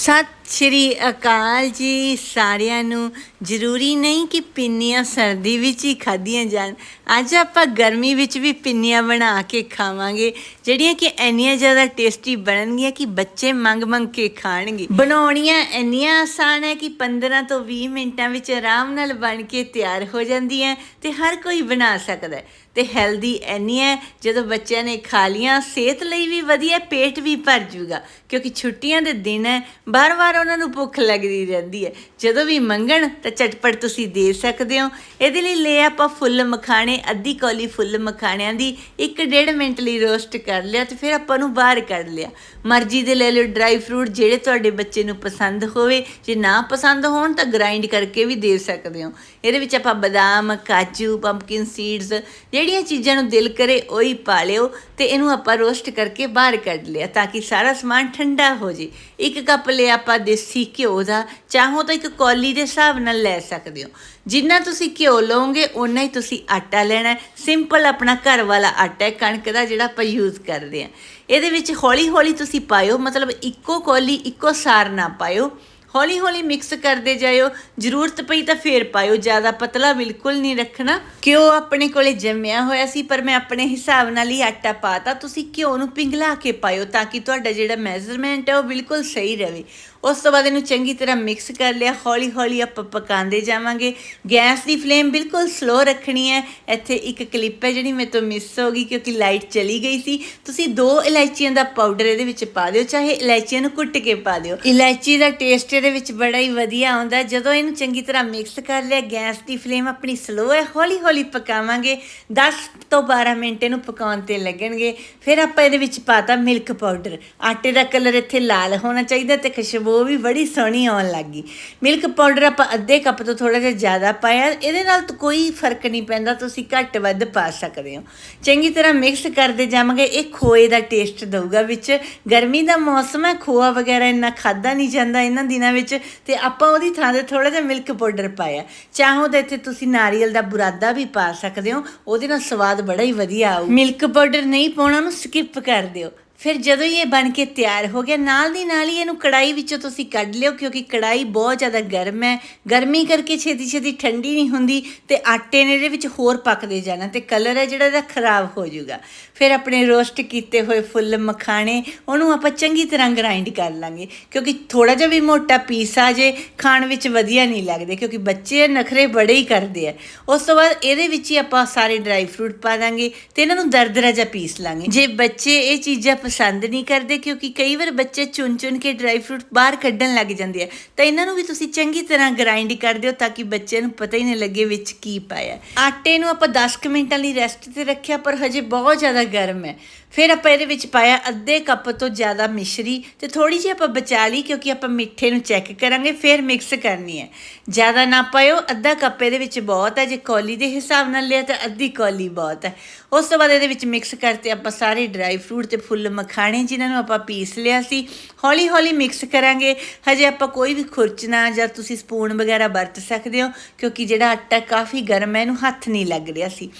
Satu. ਸ਼੍ਰੀ ਅਕਾਲ ਜੀ ਸਾਰਿਆਂ ਨੂੰ। ਜ਼ਰੂਰੀ ਨਹੀਂ ਕਿ ਪਿੰਨੀਆਂ ਸਰਦੀ ਵਿੱਚ ਹੀ ਖਾਧੀਆਂ ਜਾਣ। ਅੱਜ ਆਪਾਂ ਗਰਮੀ ਵਿੱਚ ਵੀ ਪਿੰਨੀਆਂ ਬਣਾ ਕੇ ਖਾਵਾਂਗੇ, ਜਿਹੜੀਆਂ ਕਿ ਇੰਨੀਆਂ ਜ਼ਿਆਦਾ ਟੇਸਟੀ ਬਣਨਗੀਆਂ ਕਿ ਬੱਚੇ ਮੰਗ ਮੰਗ ਕੇ ਖਾਣਗੇ। ਬਣਾਉਣੀਆਂ ਇੰਨੀਆਂ ਆਸਾਨ ਹੈ ਕਿ 15 ਤੋਂ 20 ਮਿੰਟਾਂ ਵਿੱਚ ਆਰਾਮ ਨਾਲ ਬਣ ਕੇ ਤਿਆਰ ਹੋ ਜਾਂਦੀਆਂ ਤੇ ਹਰ ਕੋਈ ਬਣਾ ਸਕਦਾ ਹੈ। ਤੇ ਹੈਲਦੀ ਐਨੀ ਹੈ, ਜਦੋਂ ਬੱਚਿਆਂ ਨੇ ਖਾ ਲੀਆਂ ਸਿਹਤ ਲਈ ਵੀ ਵਧੀਆ, ਪੇਟ ਵੀ ਭਰ ਜੂਗਾ। ਕਿਉਂਕਿ ਛੁੱਟੀਆਂ ਦੇ ਦਿਨ ਹੈ, ਬਾਰ-ਬਾਰ ਉਹਨਾਂ ਨੂੰ ਭੁੱਖ ਲੱਗਦੀ ਰਹਿੰਦੀ ਹੈ। ਜਦੋਂ ਵੀ ਮੰਗਣ, ਤਾਂ ਝਟਪਟ ਤੁਸੀਂ ਦੇ ਸਕਦੇ ਹੋ। ਇਹਦੇ ਲਈ ਲੈ ਆਪਾਂ ਫੁੱਲ ਮਖਾਣੇ, ਅੱਧੀ ਕੌਲੀ ਫੁੱਲ ਮਖਾਣਿਆਂ ਦੀ 1.5 ਮਿੰਟ ਲਈ ਰੋਸਟ ਕਰ ਲਿਆ ਤੇ ਫਿਰ ਆਪਾਂ ਨੂੰ ਬਾਹਰ ਕੱਢ ਲਿਆ। ਮਰਜ਼ੀ ਦੇ ਲੈ ਲਿਓ ਡਰਾਈ ਫਰੂਟ, ਜਿਹੜੇ ਤੁਹਾਡੇ ਬੱਚੇ ਨੂੰ ਪਸੰਦ ਹੋਵੇ। ਜੇ ਨਾ ਪਸੰਦ ਹੋਣ, ਤਾਂ ਗ੍ਰਾਈਂਡ ਕਰਕੇ ਵੀ ਦੇ ਸਕਦੇ ਹੋ। ਇਹਦੇ ਵਿੱਚ ਆਪਾਂ ਬਦਾਮ, ਕਾਜੂ ਪੰਪਕਿਨ ਸੀਡਸ ਜਿਹੜੀਆਂ ਚੀਜ਼ਾਂ ਨੂੰ ਦਿਲ ਕਰੇ, ਉਹੀ ਪਾ ਲਿਓ ਤੇ ਇਹਨੂੰ ਆਪਾਂ ਰੋਸਟ ਕਰਕੇ ਬਾਹਰ ਕੱਢ ਲਿਆ ਤਾਂ ਕਿ ਸਾਰਾ ਸਮਾਨ ਠੰਡਾ ਹੋ ਜੇ ਇੱਕ ਕੱਪ ਲਿਆ ਆਪਾਂ ਦੇਸੀ ਘਿਓ ਦਾ ਚਾਹੋ ਤਾਂ ਇੱਕ ਕੌਲੀ ਦੇ ਹਿਸਾਬ ਨਾਲ ਲੈ ਸਕਦੇ ਹੋ। ਜਿੰਨਾ ਤੁਸੀਂ ਘਿਓ ਲਓਗੇ ਉਨਾ ਹੀ ਤੁਸੀਂ ਆਟਾ ਲੈਣਾ ਸਿੰਪਲ ਆਪਣਾ ਘਰ ਵਾਲਾ ਆਟਾ ਹੈ, ਕਣਕ ਦਾ ਜਿਹੜਾ ਆਪਾਂ ਯੂਜ਼ ਕਰਦੇ ਆ ਇਹਦੇ ਵਿੱਚ ਹੌਲੀ ਹੌਲੀ ਤੁਸੀਂ ਪਾਇਓ, ਮਤਲਬ ਇੱਕੋ ਕੌਲੀ, ਇੱਕੋ ਸਾਰ ਨਾ ਪਾਇਓ। ਹੌਲੀ ਹੌਲੀ ਮਿਕਸ ਕਰਦੇ ਜਾਇਓ। ਜ਼ਰੂਰਤ ਪਈ ਤਾਂ ਫੇਰ ਪਾਇਓ, ਜ਼ਿਆਦਾ ਪਤਲਾ ਬਿਲਕੁਲ ਨਹੀਂ ਰੱਖਣਾ। ਘਿਓ ਆਪਣੇ ਕੋਲੇ ਜੰਮਿਆ ਹੋਇਆ ਸੀ, ਪਰ ਮੈਂ ਆਪਣੇ ਹਿਸਾਬ ਨਾਲ ਹੀ ਆਟਾ ਪਾਤਾ। ਤੁਸੀਂ ਘਿਓ ਨੂੰ ਪਿੰਗਲਾ ਕੇ ਪਾਇਓ ਤਾਂ ਕਿ ਤੁਹਾਡਾ ਜਿਹੜਾ ਮੈਜ਼ਰਮੈਂਟ ਹੈ, ਉਹ ਬਿਲਕੁਲ ਸਹੀ ਰਹੇ। ਉਸ ਤੋਂ ਬਾਅਦ ਇਹਨੂੰ ਚੰਗੀ ਤਰ੍ਹਾਂ ਮਿਕਸ ਕਰ ਲਿਆ, ਹੌਲੀ ਹੌਲੀ ਆਪਾਂ ਪਕਾਉਂਦੇ ਜਾਵਾਂਗੇ। ਗੈਸ ਦੀ ਫਲੇਮ ਬਿਲਕੁਲ ਸਲੋ ਰੱਖਣੀ ਹੈ। ਇੱਥੇ ਇੱਕ ਕਲਿੱਪ ਹੈ ਜਿਹੜੀ ਮੇਰੇ ਤੋਂ ਮਿਸ ਹੋ ਗਈ ਕਿਉਂਕਿ ਲਾਈਟ ਚਲੀ ਗਈ ਸੀ। ਤੁਸੀਂ ਦੋ ਇਲਾਇਚੀਆਂ ਦਾ ਪਾਊਡਰ ਇਹਦੇ ਵਿੱਚ ਪਾ ਦਿਓ, ਚਾਹੇ ਇਲਾਇਚੀਆਂ ਨੂੰ ਕੁੱਟ ਕੇ ਪਾ ਦਿਓ। ਇਲਾਇਚੀ ਦਾ ਟੇਸਟ ਇਹਦੇ ਵਿੱਚ ਬੜਾ ਹੀ ਵਧੀਆ ਆਉਂਦਾ। ਜਦੋਂ ਇਹਨੂੰ ਚੰਗੀ ਤਰ੍ਹਾਂ ਮਿਕਸ ਕਰ ਲਿਆ, ਗੈਸ ਦੀ ਫਲੇਮ ਆਪਣੀ ਸਲੋ ਹੈ, ਹੌਲੀ ਹੌਲੀ ਪਕਾਵਾਂਗੇ। 10 ਤੋਂ 12 ਮਿੰਟ ਇਹਨੂੰ ਪਕਾਉਣ ਤੇ ਲੱਗਣਗੇ। ਫਿਰ ਆਪਾਂ ਇਹਦੇ ਵਿੱਚ ਪਾਤਾ ਮਿਲਕ ਪਾਊਡਰ ਆਟੇ ਦਾ ਕਲਰ ਇੱਥੇ ਲਾਲ ਹੋਣਾ ਚਾਹੀਦਾ ਤੇ ਖੁਸ਼ਬੂ ਵੀ ਬੜੀ ਸੋਹਣੀ ਆਉਣ ਲੱਗੀ ਮਿਲਕ ਪਾਊਡਰ ਆਪਾਂ ਅੱਧੇ ਕੱਪ ਤੋਂ ਥੋੜਾ ਜਿਹਾ ਜ਼ਿਆਦਾ ਪਾਇਆ, ਇਹਦੇ ਨਾਲ ਕੋਈ ਫ਼ਰਕ ਨਹੀਂ ਪੈਂਦਾ, ਤੁਸੀਂ ਘੱਟ ਵੱਧ ਪਾ ਸਕਦੇ ਹੋ। ਚੰਗੀ ਤਰ੍ਹਾਂ ਮਿਕਸ ਕਰਦੇ ਜਾਵਾਂਗੇ, ਇਹ ਖੋਏ ਦਾ ਟੇਸਟ ਦਊਗਾ ਵਿੱਚ। ਗਰਮੀ ਦਾ ਮੌਸਮ ਹੈ, ਖੋਆ ਵਗੈਰਾ ਇੰਨਾ ਖਾਦਾ ਨਹੀਂ ਜਾਂਦਾ ਇਹਨਾਂ ਦਿਨਾਂ ਵਿੱਚ, ਤੇ ਆਪਾਂ ਉਹਦੀ ਥਾਂ ਤੇ ਥੋੜਾ ਜਿਹਾ ਮਿਲਕ ਪਾਊਡਰ ਪਾਇਆ। ਚਾਹੋ ਤਾਂ ਇੱਥੇ ਤੁਸੀਂ ਨਾਰੀਅਲ ਦਾ ਬੁਰਾਦਾ ਵੀ ਪਾ ਸਕਦੇ ਹੋ, ਉਹਦੇ ਨਾਲ ਸਵਾਦ ਬੜਾ ਹੀ ਵਧੀਆ ਆਊ। ਮਿਲਕ ਪਾਊਡਰ ਨਹੀਂ ਪਾਉਣਾ ਉਹਨੂੰ ਸਕਿਪ ਕਰ ਦਿਓ। ਫਿਰ ਜਦੋਂ ਇਹ ਬਣ ਕੇ ਤਿਆਰ ਹੋ ਗਿਆ, ਨਾਲ ਦੀ ਨਾਲ ਹੀ ਇਹਨੂੰ ਕੜਾਈ ਵਿੱਚੋਂ ਤੁਸੀਂ ਕੱਢ ਲਿਓ, ਕਿਉਂਕਿ ਕੜਾਈ ਬਹੁਤ ਜ਼ਿਆਦਾ ਗਰਮ ਹੈ। ਗਰਮੀ ਕਰਕੇ ਛੇਤੀ ਛੇਤੀ ਠੰਡੀ ਨਹੀਂ ਹੁੰਦੀ ਤੇ ਆਟੇ ਨੇ ਇਹਦੇ ਵਿੱਚ ਹੋਰ ਪੱਕਦੇ ਜਾਣਾ ਤੇ ਕਲਰ ਹੈ ਜਿਹੜਾ ਇਹਦਾ ਖਰਾਬ ਹੋ ਜਾਊਗਾ। ਫਿਰ ਆਪਣੇ ਰੋਸਟ ਕੀਤੇ ਹੋਏ ਫੁੱਲ, ਮਖਾਣੇ, ਉਹਨੂੰ ਆਪਾਂ ਚੰਗੀ ਤਰ੍ਹਾਂ ਗ੍ਰਾਈਂਡ ਕਰ ਲਾਂਗੇ, ਕਿਉਂਕਿ ਥੋੜਾ ਜਿਹਾ ਵੀ ਮੋਟਾ ਪੀਸ ਆ ਜੇ, ਖਾਣ ਵਿੱਚ ਵਧੀਆ ਨਹੀਂ ਲੱਗਦੇ, ਕਿਉਂਕਿ ਬੱਚੇ ਨਖਰੇ ਬੜੇ ਹੀ ਕਰਦੇ ਆ। ਉਸ ਤੋਂ ਬਾਅਦ ਇਹਦੇ ਵਿੱਚ ਹੀ ਆਪਾਂ ਸਾਰੇ ਡਰਾਈ ਫਰੂਟ ਪਾ ਦਾਂਗੇ ਤੇ ਇਹਨਾਂ ਨੂੰ ਦਰਦਰਾ ਜਿਹਾ ਪੀਸ ਲਾਂਗੇ। ਜੇ ਬੱਚੇ ਇਹ ਚੀਜ਼ਾਂ ਪਸੰਦ ਨਹੀਂ ਕਰਦੇ ਕਿਉਂਕਿ ਕਈ ਵਾਰ ਬੱਚੇ ਚੁਣ ਚੁਣ ਕੇ ਡਰਾਈ ਫਰੂਟ ਬਾਹਰ ਕੱਢਣ ਲੱਗ ਜਾਂਦੇ ਆ। ਤਾਂ ਇਹਨਾਂ ਨੂੰ ਵੀ ਤੁਸੀਂ ਚੰਗੀ ਤਰ੍ਹਾਂ ਗ੍ਰਾਈਂਡ ਕਰ ਦਿਓ ਤਾਂ ਕਿ ਬੱਚੇ ਨੂੰ ਪਤਾ ਹੀ ਨਹੀਂ ਲੱਗੇ ਵਿੱਚ ਕੀ ਪਾਇਆ। ਆਟੇ ਨੂੰ ਆਪਾਂ 10 ਕੁ ਮਿੰਟਾਂ ਲਈ ਰੈਸਟ ਤੇ ਰੱਖਿਆ, ਪਰ ਹਜੇ ਬਹੁਤ ਜ਼ਿਆਦਾ ਗਰਮ ਹੈ। ਫਿਰ ਆਪਾਂ ਇਹਦੇ ਵਿੱਚ ਪਾਇਆ ਅੱਧੇ ਕੱਪ ਤੋਂ ਜ਼ਿਆਦਾ ਮਿਸ਼ਰੀ ਤੇ ਥੋੜੀ ਜਿਹੀ ਆਪਾਂ ਬਚਾ ਲਈ ਕਿਉਂਕਿ ਆਪਾਂ ਮਿੱਠੇ ਨੂੰ ਚੈੱਕ ਕਰਾਂਗੇ, ਫਿਰ ਮਿਕਸ ਕਰਨੀ ਹੈ। ਜ਼ਿਆਦਾ ਨਾ ਪਾਇਓ, ਅੱਧਾ ਕੱਪ ਇਹਦੇ ਵਿੱਚ ਬਹੁਤ ਹੈ, ਜੇ ਕੌਲੀ ਦੇ ਹਿਸਾਬ ਨਾਲ ਲਿਆ ਤਾਂ ਅੱਧੀ ਕੌਲੀ ਬਹੁਤ ਹੈ। ਉਸ ਤੋਂ ਬਾਅਦ ਇਹਦੇ ਵਿੱਚ ਮਿਕਸ ਕਰਤੇ ਆਪਾਂ ਸਾਰੇ ਡਰਾਈ ਫਰੂਟ ਤੇ ਫੁੱਲ ਮਖਾਣੇ ਜਿਨ੍ਹਾਂ ਨੂੰ ਆਪਾਂ ਪੀਸ ਲਿਆ ਸੀ, ਹੌਲੀ ਹੌਲੀ ਮਿਕਸ ਕਰਾਂਗੇ। ਹਜੇ ਆਪਾਂ ਕੋਈ ਵੀ ਖੁਰਚਣਾ ਜਾਂ ਤੁਸੀਂ ਸਪੂਨ ਵਗੈਰਾ ਵਰਤ ਸਕਦੇ ਹੋ, ਕਿਉਂਕਿ ਜਿਹੜਾ ਆਟਾ ਕਾਫੀ ਗਰਮ ਹੈ, ਇਹਨੂੰ ਹੱਥ ਨਹੀਂ ਲੱਗ ਰਿਹਾ ਸੀ।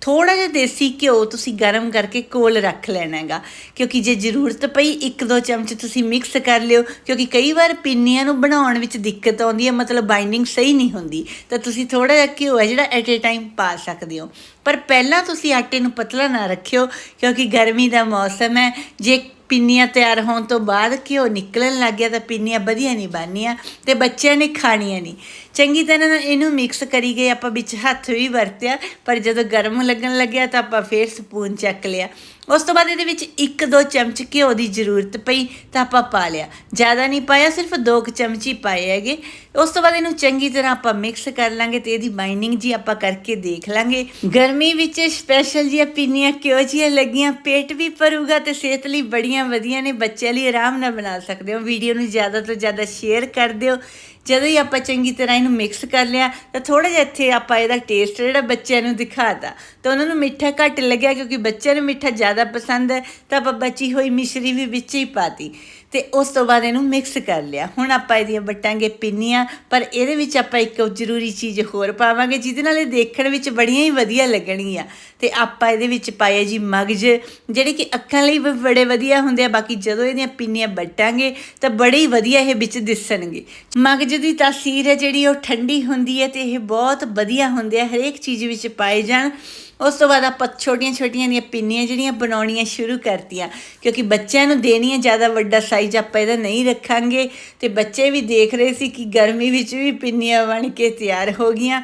ਥੋੜਾ ਜਿਹਾ ਦੇਸੀ ਘਿਓ ਤੁਸੀਂ ਗਰਮ ਕਰਕੇ ਕੋਲ ਰੱਖ ਲੈਣਾ ਹੈਗਾ ਕਿਉਂਕਿ ਜੇ ਜ਼ਰੂਰਤ ਪਈ ਇੱਕ ਦੋ ਚਮਚ ਤੁਸੀਂ ਮਿਕਸ ਕਰ ਲਿਓ, ਕਿਉਂਕਿ ਕਈ ਵਾਰ ਪਿੰਨੀਆਂ ਨੂੰ ਬਣਾਉਣ ਵਿੱਚ ਦਿੱਕਤ ਆਉਂਦੀ ਹੈ, ਮਤਲਬ ਬਾਈਂਡਿੰਗ ਸਹੀ ਨਹੀਂ ਹੁੰਦੀ। ਤਾਂ ਤੁਸੀਂ ਥੋੜਾ ਜਿਹਾ ਘਿਓ ਹੈ ਜਿਹੜਾ ਐਟ ਅ ਟਾਈਮ ਪਾ ਸਕਦੇ ਹੋ। ਪਰ ਪਹਿਲਾਂ ਤੁਸੀਂ ਆਟੇ ਨੂੰ ਪਤਲਾ ਨਾ ਰੱਖਿਓ, ਕਿਉਂਕਿ ਗਰਮੀ ਦਾ ਮੌਸਮ ਹੈ। ਜੇ ਪਿੰਨੀਆਂ ਤਿਆਰ ਹੋਣ ਤੋਂ ਬਾਅਦ ਘਿਓ ਨਿਕਲਣ ਲੱਗ ਗਿਆ ਤਾਂ ਪਿੰਨੀਆਂ ਵਧੀਆ ਨਹੀਂ ਬਣਨੀਆਂ ਤੇ ਬੱਚਿਆਂ ਨੇ ਖਾਣੀਆਂ ਨਹੀਂ। ਚੰਗੀ ਤਰ੍ਹਾਂ ਨਾਲ ਇਹਨੂੰ ਮਿਕਸ ਕਰੀ ਗਏ, ਆਪਾਂ ਵਿੱਚ ਹੱਥ ਵੀ ਵਰਤਿਆ, ਪਰ ਜਦੋਂ ਗਰਮ ਲੱਗਣ ਲੱਗਿਆ ਤਾਂ ਆਪਾਂ ਫੇਰ ਸਪੂਨ ਚੱਕ ਲਿਆ। ਉਸ ਤੋਂ ਬਾਅਦ ਇਹਦੇ ਵਿੱਚ ਇੱਕ ਦੋ ਚਮਚ ਘਿਓ ਦੀ ਜ਼ਰੂਰਤ ਪਈ ਤਾਂ ਆਪਾਂ ਪਾ ਲਿਆ। ਜ਼ਿਆਦਾ ਨਹੀਂ ਪਾਇਆ, ਸਿਰਫ ਦੋ ਕੁ ਚਮਚ ਹੀ ਪਾਏ ਹੈਗੇ। ਉਸ ਤੋਂ ਬਾਅਦ ਇਹਨੂੰ ਚੰਗੀ ਤਰ੍ਹਾਂ ਆਪਾਂ ਮਿਕਸ ਕਰ ਲਾਂਗੇ ਤੇ ਇਹਦੀ ਬਾਈਨਿੰਗ ਜੀ ਆਪਾਂ ਕਰਕੇ ਦੇਖ ਲਾਂਗੇ। ਗਰਮੀ ਵਿੱਚ ਸਪੈਸ਼ਲ ਜੀਆਂ ਪਿੰਨੀਆਂ ਕਿਉਂ ਜੀਆਂ ਲੱਗੀਆਂ, ਪੇਟ ਵੀ ਭਰੂਗਾ ਤੇ ਸਿਹਤ ਲਈ ਬੜੀਆਂ ਵਧੀਆ ਨੇ। ਬੱਚਿਆਂ ਲਈ ਆਰਾਮ ਨਾਲ ਬਣਾ ਸਕਦੇ ਹੋ। ਵੀਡੀਓ ਨੂੰ ਜ਼ਿਆਦਾ ਤੋਂ ਜ਼ਿਆਦਾ ਸ਼ੇਅਰ ਕਰ ਦਿਓ। ਜਦੋਂ ਹੀ ਆਪਾਂ ਚੰਗੀ ਤਰ੍ਹਾਂ ਇਹਨੂੰ ਮਿਕਸ ਕਰ ਲਿਆ, ਤਾਂ ਥੋੜਾ ਜਿਹਾ ਇੱਥੇ ਆਪਾਂ ਇਹਦਾ ਟੇਸਟ ਜਿਹੜਾ ਬੱਚਿਆਂ ਨੂੰ ਦਿਖਾਤਾ। ਤਾਂ ਉਹਨਾਂ ਨੂੰ ਮਿੱਠਾ ਘੱਟ ਲੱਗਿਆ ਕਿਉਂਕਿ ਬੱਚਿਆਂ ਨੂੰ ਮਿੱਠਾ ਜ਼ਿਆਦਾ ਪਸੰਦ ਹੈ, ਤਾਂ ਆਪਾਂ ਬਚੀ ਹੋਈ ਮਿਸ਼ਰੀ ਵੀ ਵਿੱਚ ਹੀ ਪਾਤੀ ਤੇ ਉਸ ਤੋਂ ਬਾਅਦ ਇਹਨੂੰ ਮਿਕਸ ਕਰ ਲਿਆ। ਹੁਣ ਆਪਾਂ ਇਹਦੀਆਂ ਵਟਾਂਗੇ ਪਿੰਨੀਆਂ, ਪਰ ਇਹਦੇ ਵਿੱਚ ਆਪਾਂ ਇੱਕ ਜ਼ਰੂਰੀ ਚੀਜ਼ ਹੋਰ ਪਾਵਾਂਗੇ, ਜਿਹਦੇ ਨਾਲ ਇਹ ਦੇਖਣ ਵਿੱਚ ਬੜੀਆਂ ਹੀ ਵਧੀਆ ਲੱਗਣਗੀਆਂ। ਤੇ ਆਪਾਂ ਇਹਦੇ ਵਿੱਚ ਪਾਇਆ ਜੀ ਮਗਜ, ਜਿਹੜੇ ਕਿ ਅੱਖਾਂ ਲਈ ਵੀ ਬੜੇ ਵਧੀਆ ਹੁੰਦੇ ਆ, ਬਾਕੀ ਜਦੋਂ ਇਹਦੀਆਂ ਪਿੰਨੀਆਂ ਵੱਟਾਂਗੇ, ਤਾਂ ਬੜੇ ਹੀ ਵਧੀਆ ਇਹ ਵਿੱਚ ਦਿਸਣਗੇ। ਮਗਜ ਦੀ ਤਾਸੀਰ ਹੈ ਜਿਹੜੀ ਉਹ ਠੰਡੀ ਹੁੰਦੀ ਹੈ, ਤੇ ਇਹ ਬਹੁਤ ਵਧੀਆ ਹੁੰਦੇ ਆ, ਹਰੇਕ ਚੀਜ਼ ਵਿੱਚ ਪਾਏ ਜਾਣ। ਉਸ ਤੋਂ ਬਾਅਦ ਆਪਾਂ ਛੋਟੀਆਂ ਛੋਟੀਆਂ ਦੀਆਂ ਪਿੰਨੀਆਂ ਜਿਹੜੀਆਂ ਬਣਾਉਣੀਆਂ ਸ਼ੁਰੂ ਕਰਤੀਆਂ, ਕਿਉਂਕਿ ਬੱਚਿਆਂ ਨੂੰ ਦੇਣੀਆਂ ਜ਼ਿਆਦਾ ਵੱਡਾ ਸਾਈਜ਼ ਆਪਾਂ ਇਹਦਾ ਨਹੀਂ ਰੱਖਾਂਗੇ ਤੇ ਬੱਚੇ ਵੀ ਦੇਖ ਰਹੇ ਸੀ ਕਿ ਗਰਮੀ ਵਿੱਚ ਵੀ ਪਿੰਨੀਆਂ ਬਣ ਕੇ ਤਿਆਰ ਹੋ ਗਈਆਂ।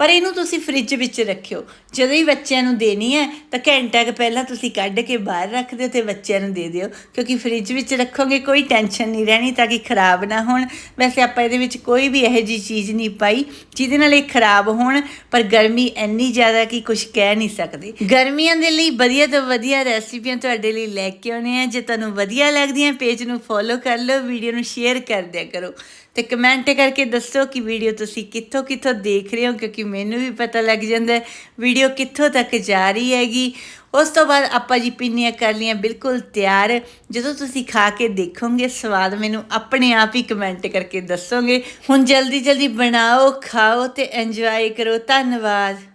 ਪਰ ਇਹਨੂੰ ਤੁਸੀਂ ਫ੍ਰਿਜ ਵਿੱਚ ਰੱਖਿਓ। ਜਦੋਂ ਹੀ ਬੱਚਿਆਂ ਨੂੰ ਦੇਣੀ ਹੈ, ਤਾਂ ਘੰਟਾ ਕੁ ਪਹਿਲਾਂ ਤੁਸੀਂ ਕੱਢ ਕੇ ਬਾਹਰ ਰੱਖ ਦਿਓ ਤੇ ਬੱਚਿਆਂ ਨੂੰ ਦੇ ਦਿਓ। ਕਿਉਂਕਿ ਫ੍ਰਿਜ ਵਿੱਚ ਰੱਖੋਗੇ, ਕੋਈ ਟੈਨਸ਼ਨ ਨਹੀਂ ਰਹਿਣੀ ਤਾਂ ਕਿ ਖਰਾਬ ਨਾ ਹੋਣ। ਵੈਸੇ ਆਪਾਂ ਇਹਦੇ ਵਿੱਚ ਕੋਈ ਵੀ ਇਹੋ ਜਿਹੀ ਚੀਜ਼ ਨਹੀਂ ਪਾਈ, ਜਿਹਦੇ ਨਾਲ ਇਹ ਖਰਾਬ ਹੋਣ, ਪਰ ਗਰਮੀ ਇੰਨੀ ਜ਼ਿਆਦਾ ਕਿ ਕੁਝ ਕਹਿ ਨਹੀਂ ਸਕਦੇ। ਗਰਮੀਆਂ ਦੇ ਲਈ ਵਧੀਆ ਤੋਂ ਵਧੀਆ ਰੈਸਿਪੀਆਂ ਤੁਹਾਡੇ ਲਈ ਲੈ ਕੇ ਆਉਣੇ ਆ। ਜੇ ਤੁਹਾਨੂੰ ਵਧੀਆ ਲੱਗਦੀਆਂ ਪੇਜ ਨੂੰ ਫੋਲੋ ਕਰ ਲਓ ਵੀਡੀਓ ਨੂੰ ਸ਼ੇਅਰ ਕਰ ਦਿਆ ਕਰੋ। ਤੇ ਕਮੈਂਟ ਕਰਕੇ ਦੱਸੋ ਕਿ ਵੀਡੀਓ ਤੁਸੀਂ ਕਿੱਥੋਂ ਕਿੱਥੋਂ ਦੇਖ ਰਹੇ ਹੋ, ਕਿਉਂਕਿ ਮੈਨੂੰ ਵੀ ਪਤਾ ਲੱਗ ਜਾਂਦਾ ਵੀਡੀਓ ਕਿੱਥੋਂ ਤੱਕ ਜਾ ਰਹੀ ਹੈਗੀ। ਉਸ ਤੋਂ ਬਾਅਦ ਆਪਾਂ ਜੀ ਪਿੰਨੀਆਂ ਕਰ ਲਈਆਂ, ਬਿਲਕੁਲ ਤਿਆਰ। ਜਦੋਂ ਤੁਸੀਂ ਖਾ ਕੇ ਦੇਖੋਗੇ, ਸਵਾਦ ਮੈਨੂੰ ਆਪਣੇ ਆਪ ਹੀ ਕਮੈਂਟ ਕਰਕੇ ਦੱਸੋਗੇ। ਹੁਣ ਜਲਦੀ ਜਲਦੀ ਬਣਾਓ, ਖਾਓ ਤੇ ਇੰਜੋਏ ਕਰੋ। ਧੰਨਵਾਦ।